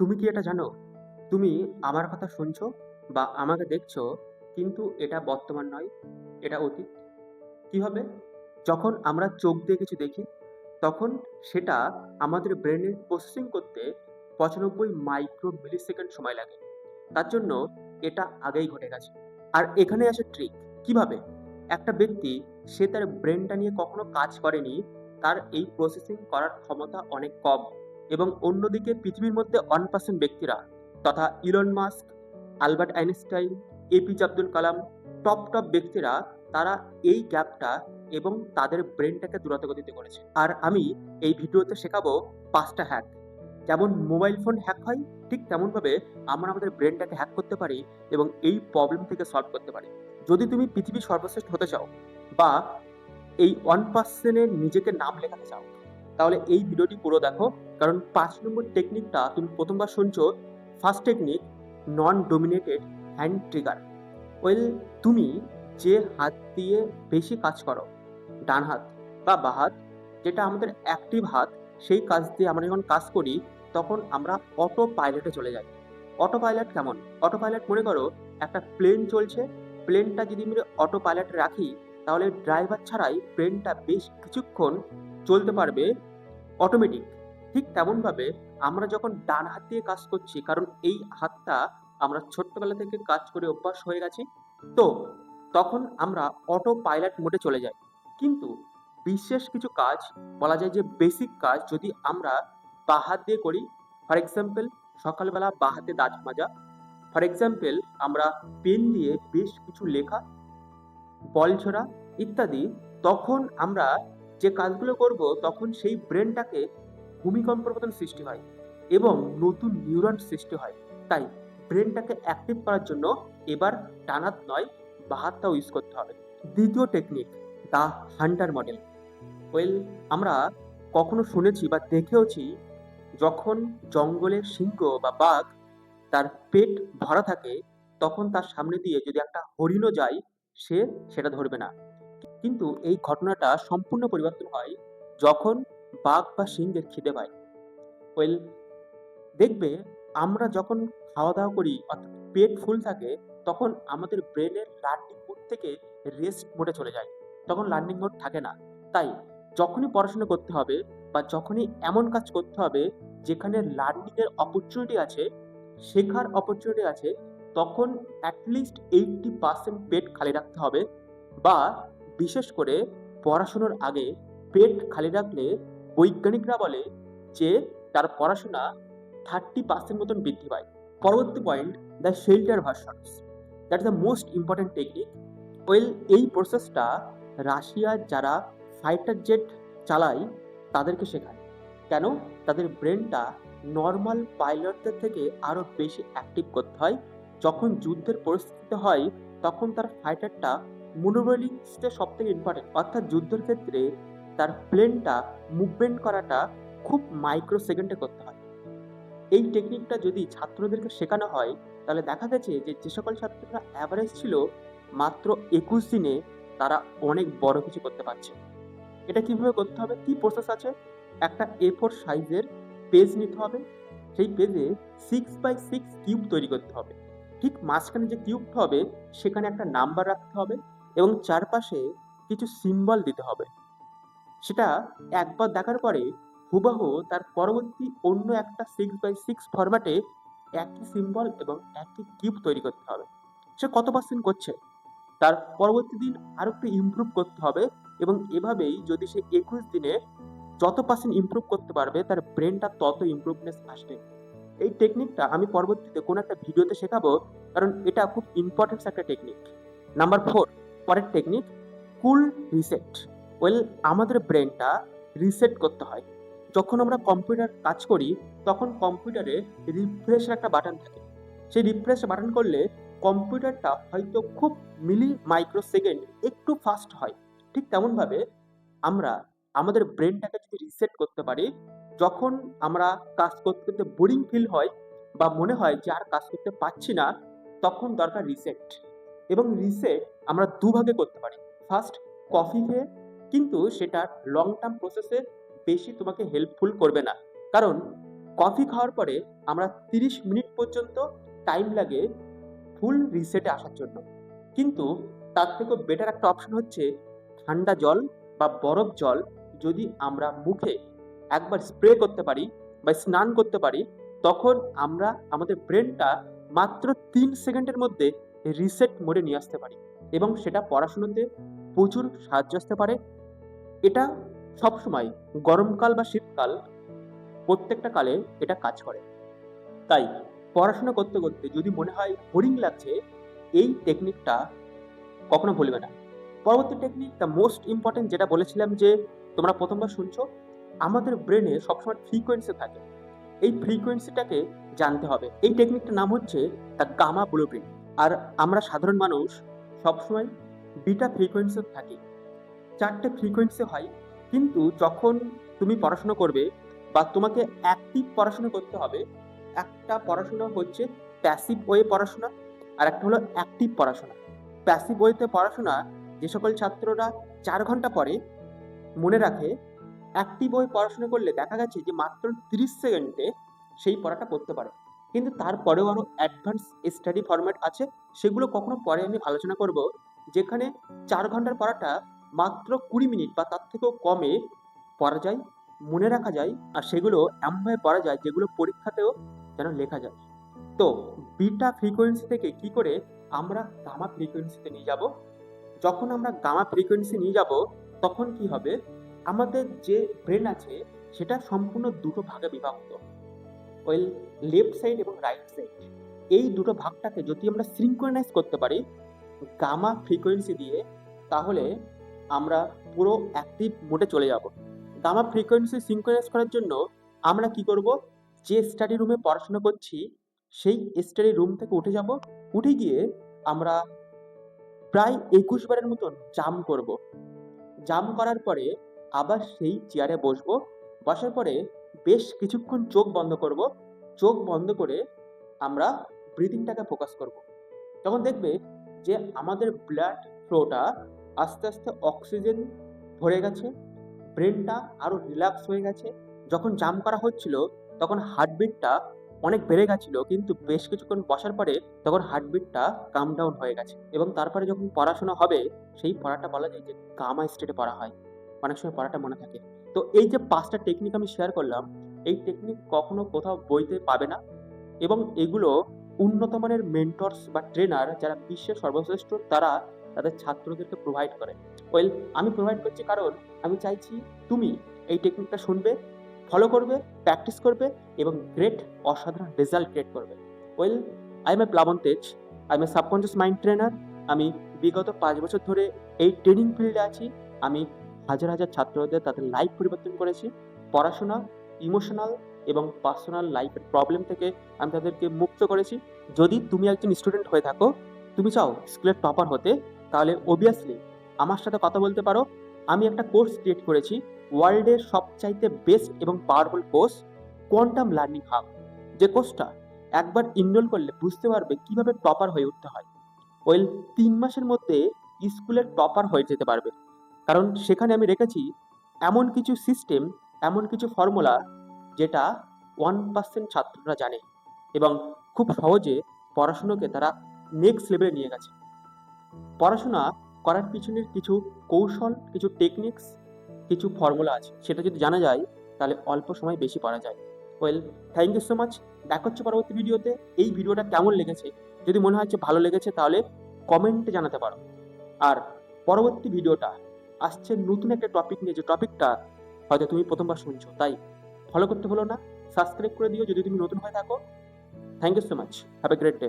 তুমি কি এটা জানো? তুমি আমার কথা শুনছো বা আমাকে দেখছ, কিন্তু এটা বর্তমান নয়, এটা অতীত। কীভাবে? যখন আমরা চোখ দিয়ে কিছু দেখি, তখন সেটা আমাদের ব্রেনে প্রসেসিং করতে ৯৫ মাইক্রো মিলিসেকেন্ড সময় লাগে। তার জন্য এটা আগেই ঘটে গেছে। আর এখানে আসে ট্রিক। কীভাবে? একটা ব্যক্তি সে তার ব্রেনটা নিয়ে কখনো কাজ করেনি, তার এই প্রসেসিং করার ক্ষমতা অনেক কম এবং অন্যদিকে পৃথিবীর মধ্যে ওয়ান পার্সেন্ট ব্যক্তিরা তথা Elon Musk, Albert Einstein, APJ Abdul Kalam top, top ব্যক্তিরা তারা এই গ্যাপটা এবং তাদের ব্রেনটাকে দ্রুতগতিতে করেছে। আর আমি এই ভিডিওতে শেখাবো পাঁচটা হ্যাক। যেমন মোবাইল ফোন হ্যাক হয়, ঠিক তেমনভাবে আমরা আমাদের ব্রেনটাকে হ্যাক করতে পারি এবং এই প্রবলেম থেকে সলভ করতে পারি। যদি তুমি পৃথিবীর সর্বশ্রেষ্ঠ হতে চাও বা এই 1% এর নিজেকে নাম লেখাতে চাও, তাহলে এই ভিডিওটি পুরো দেখো। কারণ পাঁচ নম্বর টেকনিকটা তুমি ১ম বার শুনছো। First technique non dominated hand trigger. Well তুমি যে হাত দিয়ে বেশি কাজ করো, ডান হাত বা বাঁ হাত, যেটা আমাদের অ্যাক্টিভ হাত, সেই কাজ দিয়ে আমরা যখন কাজ করি, তখন আমরা অটো পাইলটে চলে যাই। অটো পাইলট কেমন? অটো পাইলট মনে করো একটা প্লেন চলছে, প্লেনটা যদি আমি অটো পাইলটে রাখি, তাহলে ড্রাইভার ছাড়াই প্লেনটা বেশ কিছুক্ষণ চলতে পারবে অটোমেটিক। ঠিক তেমনভাবে আমরা যখন ডান হাত দিয়ে কাজ করছি, কারণ এই হাতটা আমরা ছোট্টবেলা থেকে কাজ করে অভ্যাস হয়ে গেছি, তো তখন আমরা অটো পাইলট মোডে চলে যাই। কিন্তু বিশেষ কিছু কাজ বলা যায় যে বেসিক কাজ যদি আমরা বাঁ হাত দিয়ে করি, ফর এক্সাম্পল সকালবেলা বাঁ হাতে দাঁত মাজা, ফর এক্সাম্পল আমরা পেন দিয়ে বেশ কিছু লেখা, বল ছোড়া ইত্যাদি, তখন আমরা যে কাজগুলো করব তখন সেই ব্রেনটাকে ভূমিকম্পের মতন সৃষ্টি হয় এবং নতুন নিউরন সৃষ্টি হয়। তাই ব্রেনটাকে অ্যাক্টিভ করার জন্য এবার ডান হাত নয়, বাঁ হাতটাও ইউজ করতে হবে। দ্বিতীয় technique the hunter model. Well আমরা কখনো শুনেছি বা দেখেওছি যখন জঙ্গলে সিংহ বা বাঘ তার পেট ভরা থাকে, তখন তার সামনে দিয়ে যদি একটা হরিণও যায়, সে সেটা ধরবে না। কিন্তু এই ঘটনাটা সম্পূর্ণ পরিবর্তন হয় যখন বাঘ বা সিংহের খিদে পায়। ওয়েল দেখবে আমরা যখন খাওয়া-দাওয়া করি অর্থাৎ পেট ফুল থাকে, তখন আমাদের ব্রেনের লার্নিং মোড থেকে রেস্ট মোডে চলে যায়। তখন লার্নিং মোড থাকে না। তাই যখনই পড়াশোনা করতে হবে বা যখনই এমন কাজ করতে হবে যেখানে লার্নিং এর অপরচুনিটি আছে, শেখার অপরচুনিটি আছে, তখন এট লিস্ট 80% পেট খালি রাখতে হবে বা বিশেষ করে পড়াশুনোর আগে পেট খালি রাখলে বৈজ্ঞানিকরা বলে যে তার পড়াশোনা 30% মতন বৃদ্ধি পায়। পরবর্তী point the shelter versions. That is the most important technique. Well এই প্রসেসটা রাশিয়ার যারা ফাইটার জেট চালায় তাদেরকে শেখায়। কেন? তাদের ব্রেনটা নর্মাল পাইলটদের থেকে আরও বেশি অ্যাক্টিভ করতে হয়। যখন যুদ্ধের পরিস্থিতি হয়, তখন তার ফাইটারটা ম্যানুভারিংসটা সবথেকে ইম্পর্টেন্ট অর্থাৎ যুদ্ধের ক্ষেত্রে তার প্লেনটা মুভমেন্ট করাটা খুব মাইক্রো সেকেন্ডে করতে হয়। এই টেকনিকটা যদি ছাত্রদেরকে শেখানো হয়, তাহলে দেখা গেছে যে যে সকল ছাত্ররা অ্যাভারেজ ছিল, মাত্র ২১ দিনে তারা অনেক বড় কিছু করতে পারছে। এটা কীভাবে করতে হবে? কি প্রসেস আছে? একটা এ ফোর সাইজের পেজ নিতে হবে। সেই পেজে 6x6 কিউব তৈরি করতে হবে। ঠিক মাঝখানে যে কিউবটা হবে, সেখানে একটা নাম্বার রাখতে হবে এবং চারপাশে কিছু সিম্বল দিতে হবে। সেটা একবার দেখার পরে হুবহু তার পরবর্তী অন্য একটা 6x6 ফরম্যাটে একই সিম্বল এবং একই কিউব তৈরি করতে হবে। সে কত পার্সেন্ট করছে? তার পরবর্তী দিন আরও একটু ইমপ্রুভ করতে হবে এবং এভাবেই যদি সে ২১ দিনে যত পার্সেন্ট ইমপ্রুভ করতে পারবে, তার ব্রেনটা তত ইমপ্রুভনেস আসবে। এই টেকনিকটা আমি পরবর্তীতে কোনো একটা ভিডিওতে শেখাবো, কারণ এটা খুব ইম্পোর্টেন্স একটা টেকনিক। নাম্বার ফোর পরের টেকনিক কুল রিসেট। ওয়েল আমাদের ব্রেনটা রিসেট করতে হয়। যখন আমরা কম্পিউটার কাজ করি, তখন কম্পিউটারে রিফ্রেশের একটা বাটন থাকে। সেই রিফ্রেশ বাটন করলে কম্পিউটারটা হয়তো খুব মিলি মাইক্রো সেকেন্ড একটু ফাস্ট হয়। ঠিক তেমনভাবে আমরা আমাদের ব্রেনটাকে যদি রিসেট করতে পারি, যখন আমরা কাজ করতে, করতে বোরিং ফিল হয় বা মনে হয় যে আর কাজ করতে পারছি না, তখন দরকার রিসেট এবং রিসেট আমরা দুভাগে করতে পারি। ফার্স্ট কফি খেয়ে, কিন্তু সেটা লং টার্ম প্রসেসে বেশি তোমাকে হেল্পফুল করবে না। কারণ কফি খাওয়ার পরে আমরা তিরিশ মিনিট পর্যন্ত টাইম লাগে ফুল রিসেটে আসার জন্য কিন্তু তার থেকেও বেটার একটা অপশন হচ্ছে ঠান্ডা জল বা বরফ জল যদি আমরা মুখে একবার স্প্রে করতে পারি বা স্নান করতে পারি, তখন আমরা আমাদের ব্রেনটা মাত্র তিন সেকেন্ডের মধ্যে রিসেট মোডে নিয়ে আসতে পারি এবং সেটা পড়াশুনোতে প্রচুর সাহায্য আসতে পারে এটা সবসময় গরমকাল বা শীতকাল প্রত্যেকটা কালে এটা কাজ করে। তাই পড়াশোনা করতে করতে যদি মনে হয় বোরিং লাগছে, এই টেকনিকটা কখনো ভুলবে না। পরবর্তী টেকনিক দ্য মোস্ট ইম্পর্টেন্ট যেটা বলেছিলাম যে, তোমরা প্রথমবার শুনছো, আমাদের ব্রেনে সবসময় ফ্রিকোয়েন্সি থাকে। এই ফ্রিকোয়েন্সিটাকে জানতে হবে। এই টেকনিকটার নাম হচ্ছে দ্য গামা ব্লুপ্রিন্ট আর আমরা সাধারণ মানুষ সবসময় বিটা ফ্রিকোয়েন্সি থাকি। চারটে ফ্রিকোয়েন্সি হয়, কিন্তু যখন তুমি পড়াশোনা করবে বা তোমাকে অ্যাক্টিভ পড়াশোনা করতে হবে, একটা পড়াশোনা হচ্ছে প্যাসিভ ওয়ে পড়াশোনা আর একটা হলো অ্যাক্টিভ পড়াশোনা। প্যাসিভ ওয়েতে পড়াশোনা যে সকল ছাত্ররা চার ঘণ্টা পরে মনে রাখে অ্যাক্টিভ ওয়ে পড়াশোনা করলে দেখা গেছে যে মাত্র তিরিশ সেকেন্ডে সেই পড়াটা পড়তে পারে। কিন্তু তারপরেও আরও অ্যাডভান্স স্টাডি ফরম্যাট আছে, সেগুলো কখনো পরে আমি আলোচনা করব, যেখানে চার ঘণ্টার পড়াটা মাত্র কুড়ি মিনিট বা তার থেকেও কমে পড়া যায়, মনে রাখা যায় আর সেগুলো এমনভাবে পড়া যায় যেগুলো পরীক্ষাতেও যেন লেখা যায়। তো বিটা ফ্রিকোয়েন্সি থেকে কি করে আমরা গামা ফ্রিকোয়েন্সিতে নিয়ে যাব? যখন আমরা গামা ফ্রিকোয়েন্সি নিয়ে যাব, তখন কি হবে? আমাদের যে ব্রেন আছে, সেটা সম্পূর্ণ দুটো ভাগে বিভক্ত। ওয়েল লেফট সাইড এবং রাইট সাইড এই দুটো ভাগটাকে যদি আমরা সিঙ্ক্রোনাইজ করতে পারি গামা ফ্রিকোয়েন্সি দিয়ে, তাহলে আমরা পুরো অ্যাক্টিভ মোডে চলে যাব। গামা ফ্রিকোয়েন্সি সিঙ্ক্রোনাইজ করার জন্য আমরা কি করব? যে স্টাডি রুমে পড়াশোনা করছি, সেই স্টাডি রুম থেকে উঠে যাব। উঠে গিয়ে আমরা প্রায় একুশ বারের মতন জাম করব। জাম করার পরে আবার সেই চেয়ারে বসবো। বসার পরে বেশ কিছুক্ষণ চোখ বন্ধ করব। চোখ বন্ধ করে আমরা ব্রিদিংটাকে ফোকাস করব। তখন দেখবে যে আমাদের ব্লাড ফ্লোটা আস্তে আস্তে অক্সিজেন ভরে গেছে ব্রেনটা আরও রিল্যাক্স হয়ে গেছে। যখন জাম করা হচ্ছিল, তখন হার্টবিটটা অনেক বেড়ে গেছিল, কিন্তু বেশ কিছুক্ষণ বসার পরে তখন হার্টবিটটা কাম ডাউন হয়ে গেছে। এবং তারপরে যখন পড়াশোনা হবে, সেই পড়াটা বলা যায় যে কামা স্টেটে পড়া হয়। অনেক সময় পড়াটা মনে থাকে। তো এই যে পাঁচটা টেকনিক আমি শেয়ার করলাম, এই টেকনিক কখনো কোথাও বইতে পাবে না। এবং এগুলো উন্নত মানের মেন্টরস বা ট্রেনার যারা বিশ্বের সর্বশ্রেষ্ঠ, তারা তাদের ছাত্রদেরকে প্রোভাইড করে। ওয়েল আমি প্রোভাইড করছি কারণ আমি চাইছি তুমি এই টেকনিকটা শুনবে ফলো করবে প্র্যাকটিস করবে এবং গ্রেট অসাধারণ রেজাল্ট ক্রিয়েট করবে। Well I am a Plabon Tej I am a subconscious mind trainer আমি বিগত পাঁচ বছর ধরে এই ট্রেনিং ফিল্ডে আছি, আমি হাজার হাজার ছাত্রদের তাদের লাইফ পরিবর্তন করেছি, পড়াশোনা ইমোশনাল এবং পার্সোনাল লাইফের প্রবলেম থেকে আমি তাদেরকে মুক্ত করেছি। যদি তুমি একজন স্টুডেন্ট হয়ে থাকো, তুমি চাও স্কুলের টপার হতে তাহলে অবভিয়াসলি আমার সাথে কথা বলতে পারো, আমি একটা কোর্স ক্রিয়েট করেছি ওয়ার্ল্ডের সবচাইতে বেস্ট এবং powerful course quantum learning hub যে কোর্সটা একবার ইনরোল করলে বুঝতে পারবে কীভাবে টপার হয়ে উঠতে হয়। ওয়েল তিন মাসের মধ্যে স্কুলের টপার হয়ে যেতে পারবে। কারণ সেখানে আমি রেখেছি এমন কিছু সিস্টেম এমন কিছু ফর্মুলা যেটা ওয়ান পার্সেন্ট ছাত্ররা জানে এবং খুব সহজে পড়াশুনোকে তারা নেক্সট লেভেলে নিয়ে গেছে। পড়াশোনা করার পিছনের কিছু কৌশল, কিছু টেকনিক্স কিছু ফর্মুলা আছে। সেটা যদি জানা যায়, তাহলে অল্প সময় বেশি পড়া যায়। Well thank you so much দেখা হচ্ছে পরবর্তী ভিডিওতে। এই ভিডিওটা কেমন লেগেছে? যদি মনে যে ভালো লেগেছে, তাহলে কমেন্টে জানাতে পারো। আর পরবর্তী ভিডিওটা আসছে নতুন একটা টপিক নিয়ে। যে টপিকটা হয়তো তুমি প্রথমবার শুনছো, তাই ফলো করতে হলো না। সাবস্ক্রাইব করে দিও। যদি তুমি নতুন হয়ে থাকো thank you so much have a great day